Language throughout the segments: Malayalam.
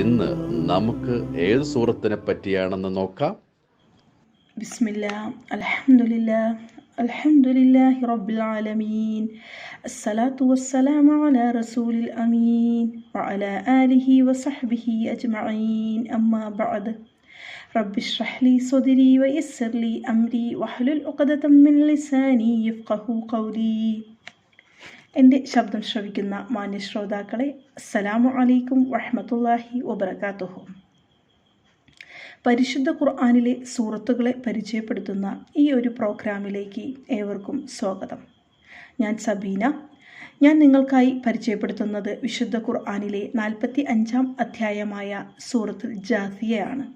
ഇന്ന് നമുക്ക് ഏത് സൂറത്തിനെ പറ്റിയാണെന്ന് നോക്കാം بسم الله الحمد لله الحمد لله رب العالمين الصلاة والسلام على رسول الأمين وعلى آله وصحبه أجمعين أما بعد رب اشرح لي صدري ويسر لي أمري واحلل عقدة من لساني يفقه قولي എന്റെ ശബ്ദം ശ്രവിക്കുന്ന മാന്യ ശ്രോതാക്കളെ അസ്സലാമു അലൈക്കും വറഹ്മത്തുള്ളാഹി വബറകാതുഹു. പരിശുദ്ധ ഖുർആാനിലെ സൂറത്തുകളെ പരിചയപ്പെടുത്തുന്ന ഈ ഒരു പ്രോഗ്രാമിലേക്ക് ഏവർക്കും സ്വാഗതം. ഞാൻ സബീന. ഞാൻ നിങ്ങൾക്കായി പരിചയപ്പെടുത്തുന്നത് വിശുദ്ധ ഖുർആാനിലെ നാൽപ്പത്തി അഞ്ചാം അധ്യായമായ സൂറത്തുൽ ജാസിയയാണ്.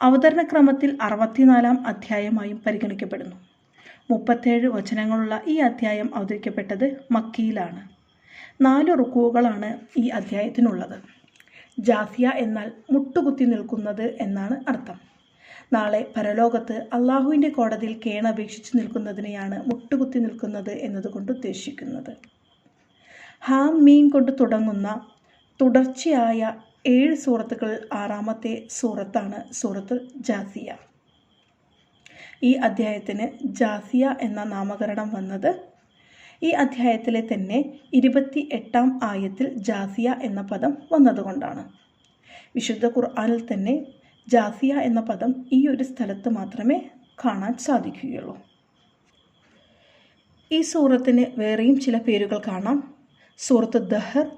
അവതരണക്രമത്തിൽ അറുപത്തിനാലാം അധ്യായമായും പരിഗണിക്കപ്പെടുന്നു. മുപ്പത്തേഴ് വചനങ്ങളുള്ള ഈ അധ്യായം അവതരിക്കപ്പെട്ടത് മക്കിയിലാണ്. നാല് റുക്കുകളാണ് ഈ അധ്യായത്തിനുള്ളത്. ജാഫിയ എന്നാൽ മുട്ടുകുത്തി നിൽക്കുന്നത് എന്നാണ് അർത്ഥം. നാളെ പരലോകത്ത് അള്ളാഹുവിന്റെ കോടതിയിൽ കേണപേക്ഷിച്ച് നിൽക്കുന്നതിനെയാണ് മുട്ടുകുത്തി നിൽക്കുന്നത് എന്നതുകൊണ്ട് ഉദ്ദേശിക്കുന്നത്. ഹാം മീൻ കൊണ്ട് തുടങ്ങുന്ന തുടർച്ചയായ ഏഴ് സൂറത്തുകൾ ആറാമത്തെ സൂറത്താണ് സൂറത്തുൽ ജാസിയ. ഈ അധ്യായത്തിന് ജാസിയ എന്ന നാമകരണം വന്നത്. ഈ അധ്യായത്തിലെ തന്നെ ഇരുപത്തി എട്ടാം ആയത്തിൽ ജാസിയ എന്ന പദം വന്നതുകൊണ്ടാണ്. വിശുദ്ധ ഖുർആാനിൽ തന്നെ ജാസിയ എന്ന പദം ഈ ഒരു സ്ഥലത്ത് മാത്രമേ കാണാൻ സാധിക്കുകയുള്ളൂ. ഈ സൂറത്തിന് വേറെയും ചില പേരുകൾ കാണാം. സൂറത്ത് ദഹർ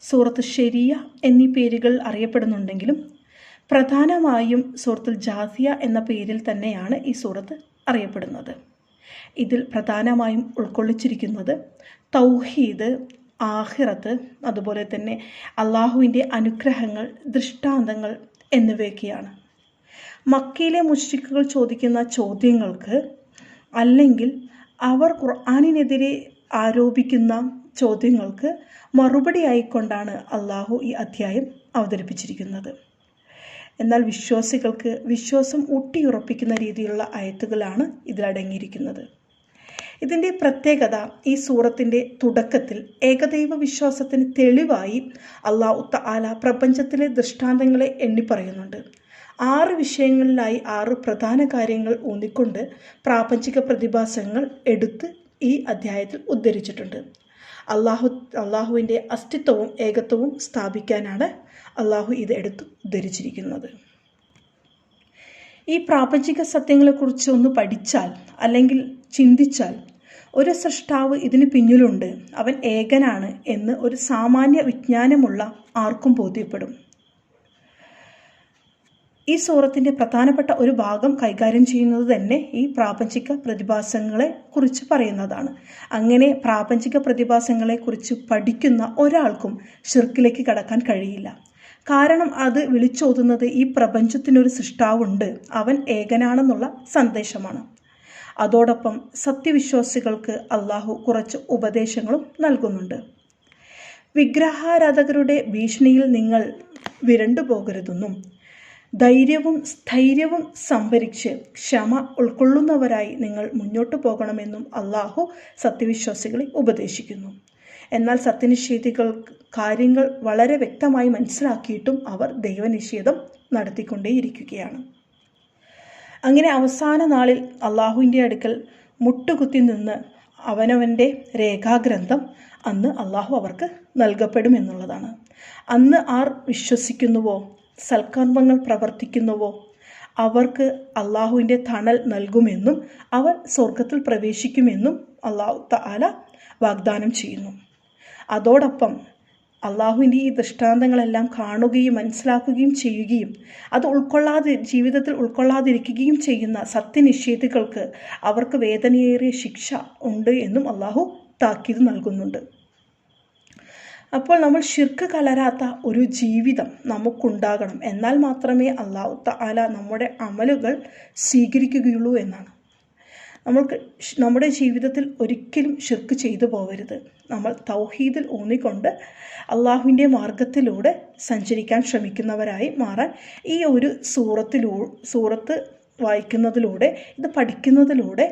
സൂറത്ത് ഷെരിയ എന്നീ പേരുകൾ അറിയപ്പെടുന്നുണ്ടെങ്കിലും പ്രധാനമായും സൂറത്തുൽ ജാസിയ എന്ന പേരിൽ തന്നെയാണ് ഈ സൂറത്ത് അറിയപ്പെടുന്നത്. ഇതിൽ പ്രധാനമായും ഉൾക്കൊള്ളിച്ചിരിക്കുന്നത് തൗഹീദ് ആഹിറത്ത് അതുപോലെ തന്നെ അള്ളാഹുവിന്റെ അനുഗ്രഹങ്ങൾ ദൃഷ്ടാന്തങ്ങൾ എന്നിവയൊക്കെയാണ്. മക്കയിലെ മുഷ്രിക്കുകൾ ചോദിക്കുന്ന ചോദ്യങ്ങൾക്ക് അല്ലെങ്കിൽ അവർ ഖുർആാനിനെതിരെ ആരോപിക്കുന്ന ചോദ്യങ്ങൾക്ക് മറുപടി ആയിക്കൊണ്ടാണ് അള്ളാഹു ഈ അധ്യായം അവതരിപ്പിച്ചിരിക്കുന്നത്. എന്നാൽ വിശ്വാസികൾക്ക് വിശ്വാസം ഊട്ടിയുറപ്പിക്കുന്ന രീതിയിലുള്ള ആയത്തുകളാണ് ഇതിലടങ്ങിയിരിക്കുന്നത് ഇതിന്റെ പ്രത്യേകത ഈ സൂറത്തിന്റെ തുടക്കത്തിൽ ഏകദൈവ വിശ്വാസത്തിന് തെളിവായി അള്ളാഹു തആല പ്രപഞ്ചത്തിലെ ദൃഷ്ടാന്തങ്ങളെ എണ്ണി പറയുന്നുണ്ട്. ആറ് വിഷയങ്ങളിലായി ആറ് പ്രധാന കാര്യങ്ങൾ ഊന്നിക്കൊണ്ട് പ്രാപഞ്ചിക പ്രതിഭാസങ്ങൾ എടുത്ത് ഈ അധ്യായത്തിൽ ഉദ്ധരിച്ചിട്ടുണ്ട്. അള്ളാഹു അള്ളാഹുവിന്റെ അസ്തിത്വവും ഏകത്വവും സ്ഥാപിക്കാനാണ് അള്ളാഹു ഇത് എടുത്തു ധരിച്ചിരിക്കുന്നത്. ഈ പ്രാപഞ്ചിക സത്യങ്ങളെക്കുറിച്ച് ഒന്ന് പഠിച്ചാൽ അല്ലെങ്കിൽ ചിന്തിച്ചാൽ ഒരു സൃഷ്ടാവ് ഇതിന് പിന്നിലുണ്ട്. അവൻ ഏകനാണ് എന്ന് ഒരു സാമാന്യ വിജ്ഞാനമുള്ള ആർക്കും ബോധ്യപ്പെടും. ഈ സൂറത്തിന്റെ പ്രധാനപ്പെട്ട ഒരു ഭാഗം കൈകാര്യം ചെയ്യുന്നത് തന്നെ ഈ പ്രാപഞ്ചിക പ്രതിഭാസങ്ങളെ കുറിച്ച് പറയുന്നതാണ്. അങ്ങനെ പ്രാപഞ്ചിക പ്രതിഭാസങ്ങളെ കുറിച്ച് പഠിക്കുന്ന ഒരാൾക്കും ഷിർക്കിലേക്ക് കടക്കാൻ കഴിയില്ല. കാരണം അത് വിളിച്ചോതുന്നത് ഈ പ്രപഞ്ചത്തിനൊരു സൃഷ്ടാവുണ്ട്. അവൻ ഏകനാണെന്നുള്ള സന്ദേശമാണ്. അതോടൊപ്പം സത്യവിശ്വാസികൾക്ക് അള്ളാഹു കുറച്ച് ഉപദേശങ്ങളും നൽകുന്നുണ്ട്. വിഗ്രഹാരാധകരുടെ ഭീഷണിയിൽ നിങ്ങൾ വിരണ്ടു പോകരുതെന്നും ധൈര്യവും സ്ഥൈര്യവും സംഭരിച്ച് ക്ഷമ ഉൾക്കൊള്ളുന്നവരായി നിങ്ങൾ മുന്നോട്ട് പോകണമെന്നും അള്ളാഹു സത്യവിശ്വാസികളെ ഉപദേശിക്കുന്നു. എന്നാൽ സത്യനിഷേധികൾ കാര്യങ്ങൾ വളരെ വ്യക്തമായി മനസ്സിലാക്കിയിട്ടും അവർ ദൈവനിഷേധം നടത്തിക്കൊണ്ടേയിരിക്കുകയാണ്. അങ്ങനെ അവസാന നാളിൽ അള്ളാഹുവിന്റെ അടുക്കൽ മുട്ടുകുത്തി നിന്ന് അവനവന്റെ രേഖാഗ്രന്ഥം അന്ന് അള്ളാഹു അവർക്ക് നൽകപ്പെടുമെന്നുള്ളതാണ്. അന്ന് ആർ വിശ്വസിക്കുന്നുവോ? സൽക്കർമ്മങ്ങൾ പ്രവർത്തിക്കുന്നുവോ? അവർക്ക് അള്ളാഹുവിന്റെ തണൽ നൽകുമെന്നും അവർ സ്വർഗത്തിൽ പ്രവേശിക്കുമെന്നും അള്ളാഹു താല വാഗ്ദാനം ചെയ്യുന്നു. അതോടൊപ്പം അള്ളാഹുവിന്റെ ഈ ദൃഷ്ടാന്തങ്ങളെല്ലാം കാണുകയും മനസ്സിലാക്കുകയും ചെയ്യുകയും അത് ഉൾക്കൊള്ളാതെ ജീവിതത്തിൽ ഉൾക്കൊള്ളാതിരിക്കുകയും ചെയ്യുന്ന സത്യനിഷേധികൾക്ക് അവർക്ക് വേദനയേറിയ ശിക്ഷ ഉണ്ട് എന്നും അള്ളാഹു താക്കീത് നൽകുന്നുണ്ട്. അപ്പോൾ നമ്മൾ ഷിർക്ക് കലരാത്ത ഒരു ജീവിതം നമുക്കുണ്ടാകണം. എന്നാൽ മാത്രമേ അള്ളാഹു തആല നമ്മുടെ അമലുകൾ സ്വീകരിക്കുകയുള്ളൂ എന്നാണ്. നമ്മൾക്ക് നമ്മുടെ ജീവിതത്തിൽ ഒരിക്കലും ഷിർക്ക് ചെയ്തു പോകരുത് നമ്മൾ തൗഹീദിൽ ഊന്നിക്കൊണ്ട് അള്ളാഹുവിന്റെ മാർഗത്തിലൂടെ സഞ്ചരിക്കാൻ ശ്രമിക്കുന്നവരായി മാറാൻ ഈ ഒരു സൂറത്തിലൂ സൂറത്ത് വായിക്കുന്നതിലൂടെ ഇത് പഠിക്കുന്നതിലൂടെ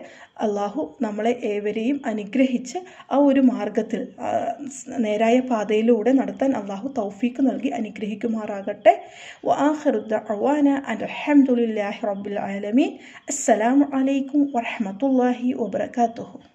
അള്ളാഹു നമ്മളെ ഏവരെയും അനുഗ്രഹിച്ച് ആ ഒരു മാർഗത്തിൽ നേരായ പാതയിലൂടെ നടത്താൻ അള്ളാഹു തൗഫീക്ക് നൽകി അനുഗ്രഹിക്കുമാറാകട്ടെ. അലഹമുല്ലാഹി റബ്ബിൽ ആലമീൻ. അസ്സലാമു അലൈക്കും വറഹമത്തല്ലാഹി വബർക്കാത്തുഹു